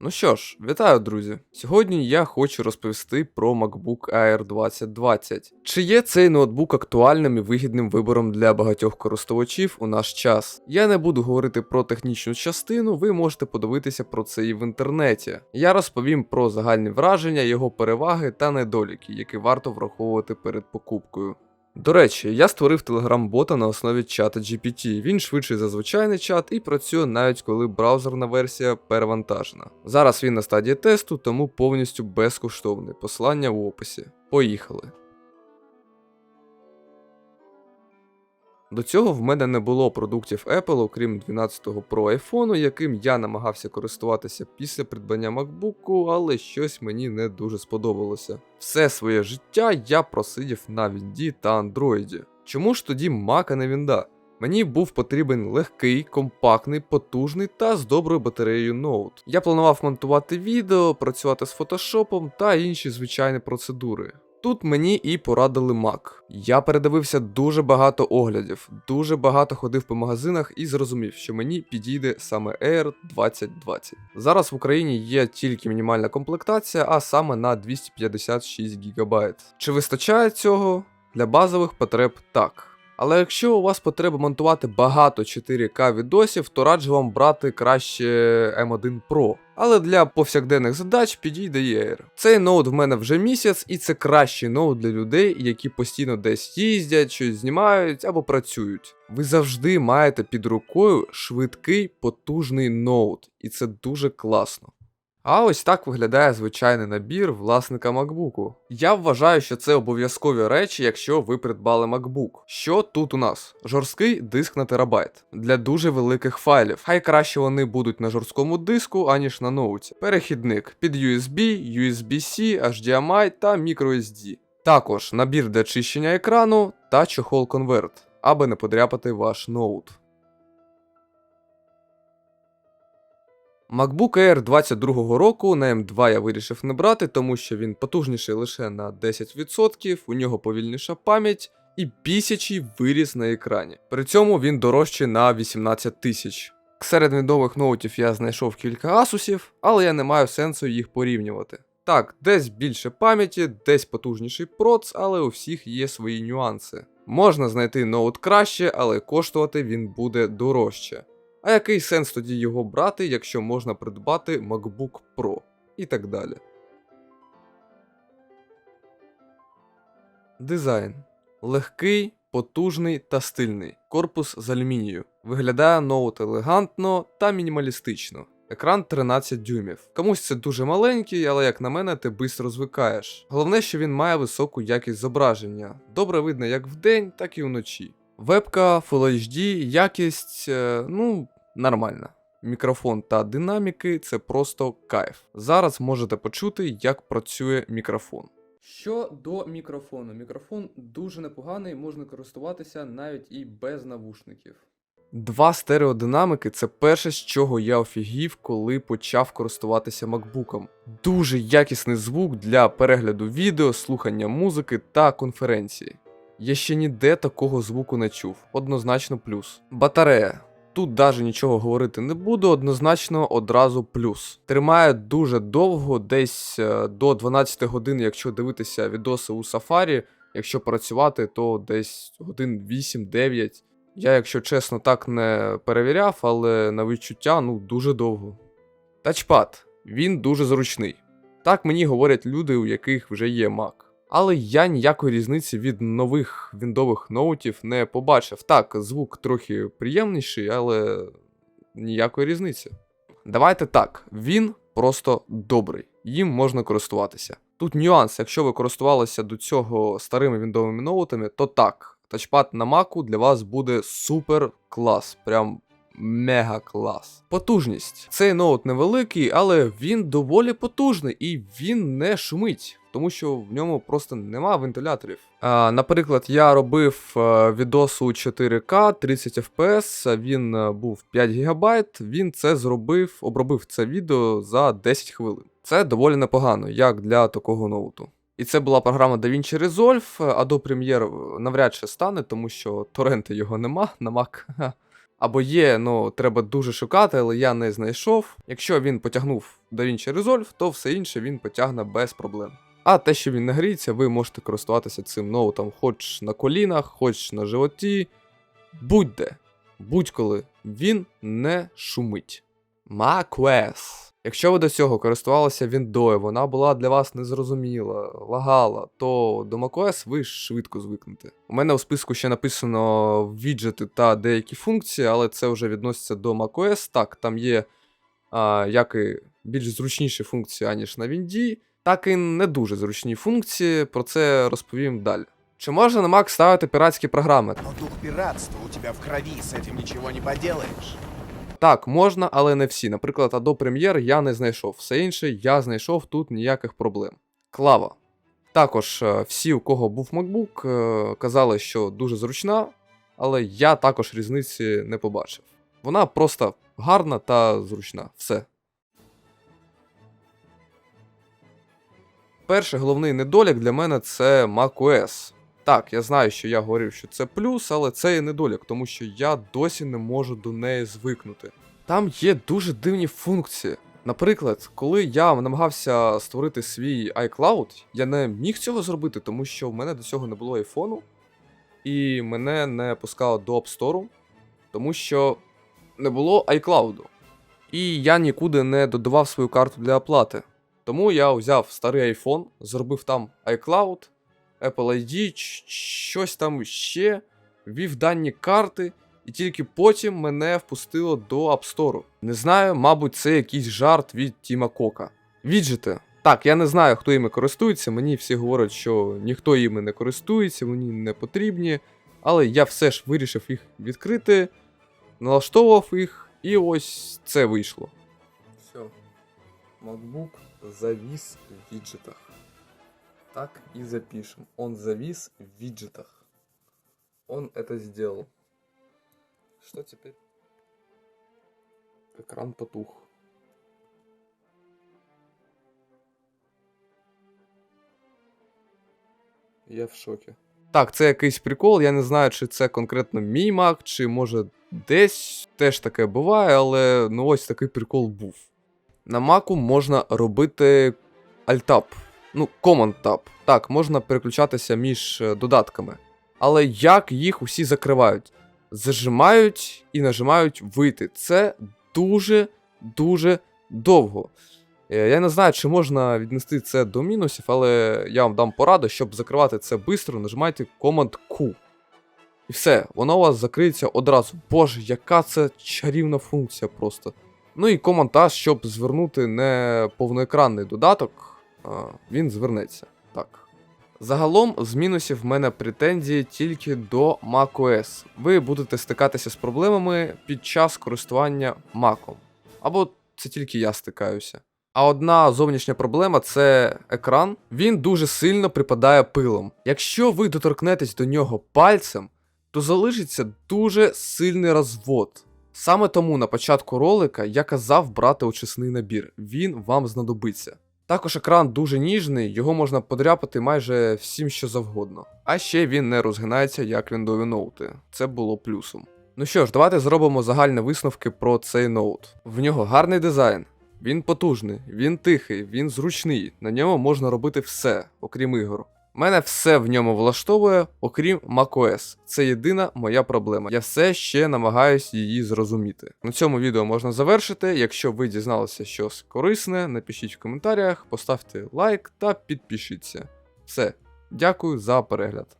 Ну що ж, вітаю, друзі! Сьогодні я хочу розповісти про MacBook Air 2020. Чи є цей ноутбук актуальним і вигідним вибором для багатьох користувачів у наш час? Я не буду говорити про технічну частину, ви можете подивитися про це і в інтернеті. Я розповім про загальні враження, його переваги та недоліки, які варто враховувати перед покупкою. До речі, я створив телеграм-бота на основі чата GPT. Він швидший за звичайний чат і працює навіть коли браузерна версія перевантажена. Зараз він на стадії тесту, тому повністю безкоштовний. Посилання в описі. Поїхали. До цього в мене не було продуктів Apple, окрім 12-го Pro iPhone, яким я намагався користуватися після придбання MacBook, але щось мені не дуже сподобалося. Все своє життя я просидів на Вінді та Android. Чому ж тоді Mac, а не Вінда? Мені був потрібен легкий, компактний, потужний та з доброю батареєю ноут. Я планував монтувати відео, працювати з фотошопом та інші звичайні процедури. Тут мені і порадили Мак. Я передивився дуже багато оглядів, дуже багато ходив по магазинах і зрозумів, що мені підійде саме Air 2020. Зараз в Україні є тільки мінімальна комплектація, а саме на 256 ГБ. Чи вистачає цього? Для базових потреб так. Але якщо у вас потреба монтувати багато 4К відосів, то раджу вам брати краще M1 Pro. Але для повсякденних задач підійде і Air. Цей ноут в мене вже місяць, і це кращий ноут для людей, які постійно десь їздять, щось знімають або працюють. Ви завжди маєте під рукою швидкий потужний ноут, і це дуже класно. А ось так виглядає звичайний набір власника MacBook. Я вважаю, що це обов'язкові речі, якщо ви придбали MacBook. Що тут у нас? Жорсткий диск на терабайт для дуже великих файлів. Хай краще вони будуть на жорсткому диску, аніж на ноуті. Перехідник під USB, USB-C, HDMI та microSD. Також набір для чищення екрану та чохол конверт, аби не подряпати ваш ноут. MacBook Air 22 року на M2 я вирішив не брати, тому що він потужніший лише на 10%, у нього повільніша пам'ять і бісячий виріз на екрані. При цьому він дорожчий на 18 тисяч. Серед відомих ноутів я знайшов кілька асусів, але я не маю сенсу їх порівнювати. Так, десь більше пам'яті, десь потужніший проц, але у всіх є свої нюанси. Можна знайти ноут краще, але коштувати він буде дорожче. А який сенс тоді його брати, якщо можна придбати MacBook Pro і так далі. Дизайн. Легкий, потужний та стильний. Корпус з алюмінію. Виглядає ноут елегантно та мінімалістично. Екран 13 дюймів. Комусь це дуже маленький, але як на мене, ти бистро звикаєш. Головне, що він має високу якість зображення. Добре видно як вдень, так і вночі. Вебка, Full HD, якість, е, ну, нормальна. Мікрофон та динаміки це просто кайф. Зараз можете почути, як працює мікрофон. Що до мікрофону? Мікрофон дуже непоганий, можна користуватися навіть і без навушників. Два стереодинамики це перше, з чого я офігів, коли почав користуватися макбуком. Дуже якісний звук для перегляду відео, слухання музики та конференції. Я ще ніде такого звуку не чув, однозначно плюс. Батарея. Тут даже нічого говорити не буду, однозначно одразу плюс. Тримає дуже довго, десь е, до 12 годин, якщо дивитися відоси у Safari, якщо працювати, то десь годин 8-9. Я, якщо чесно, так не перевіряв, але на відчуття ну дуже довго. Тачпад. Він дуже зручний. Так мені говорять люди, у яких вже є Mac. Але я ніякої різниці від нових віндових ноутів не побачив. Так, звук трохи приємніший, але ніякої різниці. Давайте так, він просто добрий, їм можна користуватися. Тут нюанс, якщо ви користувалися до цього старими віндовими ноутами, то так, тачпад на Маку для вас буде супер клас. Прям мега клас. Потужність. Цей ноут невеликий, але він доволі потужний і він не шумить. Тому що в ньому просто нема вентиляторів. А, Наприклад, я робив е, відос у 4К 30 FPS, він е, був 5 ГБ, він це зробив, обробив це відео за 10 хвилин. Це доволі непогано, як для такого ноуту. І це була програма DaVinci Resolve, а до Premiere навряд чи стане, тому що торренти його нема на Mac. Або є, ну треба дуже шукати, але я не знайшов. Якщо він потягнув DaVinci Resolve, то все інше він потягне без проблем. А те, що він не гріється, ви можете користуватися цим ноутом хоч на колінах, хоч на животі. Будь-де, будь-коли він не шумить. macOS. Якщо ви до цього користувалися Віндою, вона була для вас незрозуміла, лагала, то до macOS ви швидко звикнете. У мене у списку ще написано віджети та деякі функції, але це вже відноситься до macOS. Так, там є а, як і більш зручніші функції, аніж на Вінді, так і не дуже зручні функції. Про це розповім далі. Чи можна на Mac ставити піратські програми? Но дух пиратства у тебя в крови, с этим ничего не поделаешь. Так, можна, але не всі. Наприклад, Adobe Premiere я не знайшов. Все інше я знайшов тут ніяких проблем. Клава. Також е, всі, у кого був MacBook, е, казали, що дуже зручна, але я також різниці не побачив. Вона просто гарна та зручна. Все. Перший головний недолік для мене це macOS. Так, я знаю, що я говорив, що це плюс, але це і недолік, тому що я досі не можу до неї звикнути. Там є дуже дивні функції. Наприклад, коли я намагався створити свій iCloud, я не міг цього зробити, тому що в мене до цього не було айфону, і мене не пускало до App Store, тому що не було iCloud. І я нікуди не додавав свою карту для оплати. Тому я взяв старий iPhone, зробив там iCloud, Apple ID, щось там ще, ввів дані карти, і тільки потім мене впустило до App Store. Не знаю, мабуть, це якийсь жарт від Тіма Кока. Віджити. Так, я не знаю, хто іми користується. Мені всі говорять, що ніхто іми не користується, мені не потрібні. Але я все ж вирішив їх відкрити, налаштовував їх, і ось це вийшло. Все. MacBook завис в виджетах. Так и запишем. Он завис в виджетах. Он это сделал. Что теперь? Экран потух. Я в шокі. Так, це якийсь прикол. Я не знаю, чи це конкретно мій Mac, чи може десь теж таке буває, але ну ось такий прикол був. На Mac можна робити Alt-Tab, Ну, Command-Tab. Так, можна переключатися між е, додатками. Але як їх усі закривають? Зажимають і нажимають вийти. Це дуже-дуже довго. Е, Я не знаю, чи можна віднести це до мінусів, але я вам дам пораду, щоб закривати це швидко, нажимайте Command Q. І все, воно у вас закриється одразу. Боже, яка це чарівна функція просто. Ну і Command A, щоб звернути не повноекранний додаток, він звернеться. Так. Загалом, з мінусів в мене претензії тільки до macOS. Ви будете стикатися з проблемами під час користування Macом. Або це тільки я стикаюся. А одна зовнішня проблема це екран. Він дуже сильно припадає пилом. Якщо ви доторкнетесь до нього пальцем, то залишиться дуже сильний розвод. Саме тому на початку ролика я казав брати очисний набір, він вам знадобиться. Також екран дуже ніжний, його можна подряпати майже всім, що завгодно. А ще він не розгинається як віндові ноути. Це було плюсом. Ну що ж, давайте зробимо загальні висновки про цей ноут. В нього гарний дизайн, він потужний, він тихий, він зручний. На ньому можна робити все, окрім ігор. Мене все в ньому влаштовує, окрім macOS. Це єдина моя проблема. Я все ще намагаюсь її зрозуміти. На цьому відео можна завершити. Якщо ви дізналися щось корисне, напишіть в коментарях, поставте лайк та підпишіться. Все, дякую за перегляд.